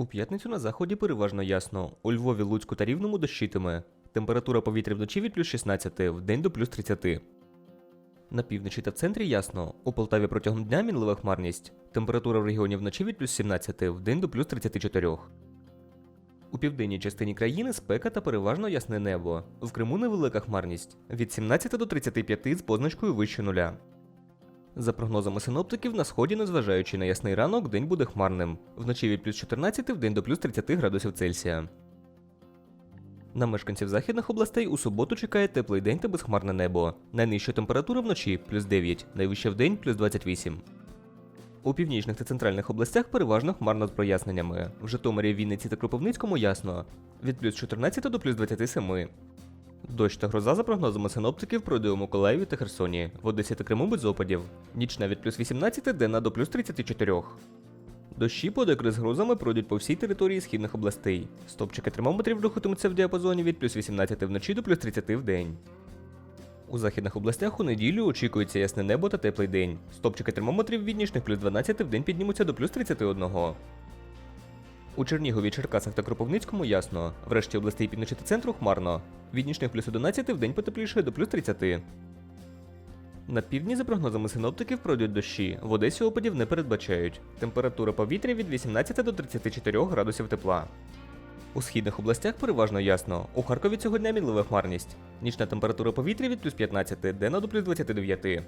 У п'ятницю на заході переважно ясно. У Львові, Луцьку та Рівному дощитиме. Температура повітря вночі від плюс 16, вдень до плюс 30. На півночі та в центрі ясно. У Полтаві протягом дня мінлива хмарність. Температура в регіоні вночі від плюс 17, вдень до плюс 34. У південній частині країни спека та переважно ясне небо. В Криму невелика хмарність від 17 до 35 з позначкою вище нуля. За прогнозами синоптиків, на сході, незважаючи на ясний ранок, день буде хмарним. Вночі від плюс 14 в день до плюс 30 градусів Цельсія. На мешканців західних областей у суботу чекає теплий день та безхмарне небо. Найнижча температура вночі плюс 9, найвища вдень плюс 28. У північних та центральних областях переважно хмарно з проясненнями. В Житомирі, Вінниці та Кропивницькому ясно. Від плюс 14 до плюс 27. Дощ та гроза за прогнозами синоптиків пройде у Миколаєві та Херсоні. В Одесі та Криму без опадів. Нічна від плюс 18, денна до плюс 34. Дощі подекри з грозами пройдуть по всій території східних областей. Стопчики термометрів рухатимуться в діапазоні від плюс 18 вночі до плюс 30 в день. У західних областях у неділю очікується ясне небо та теплий день. Стопчики термометрів від нічних плюс 12 в день піднімуться до плюс 31. У Чернігові, Черкасах та Кропивницькому ясно. Врешті областей півночі та центру хмарно. Від нічних плюс 11 в день потеплішає до плюс 30. На півдні, за прогнозами синоптиків, пройдуть дощі. В Одесі опадів не передбачають. Температура повітря від 18 до 34 градусів тепла. У східних областях переважно ясно. У Харкові цього дня мінлива хмарність. Нічна температура повітря від плюс 15, денна до плюс 29.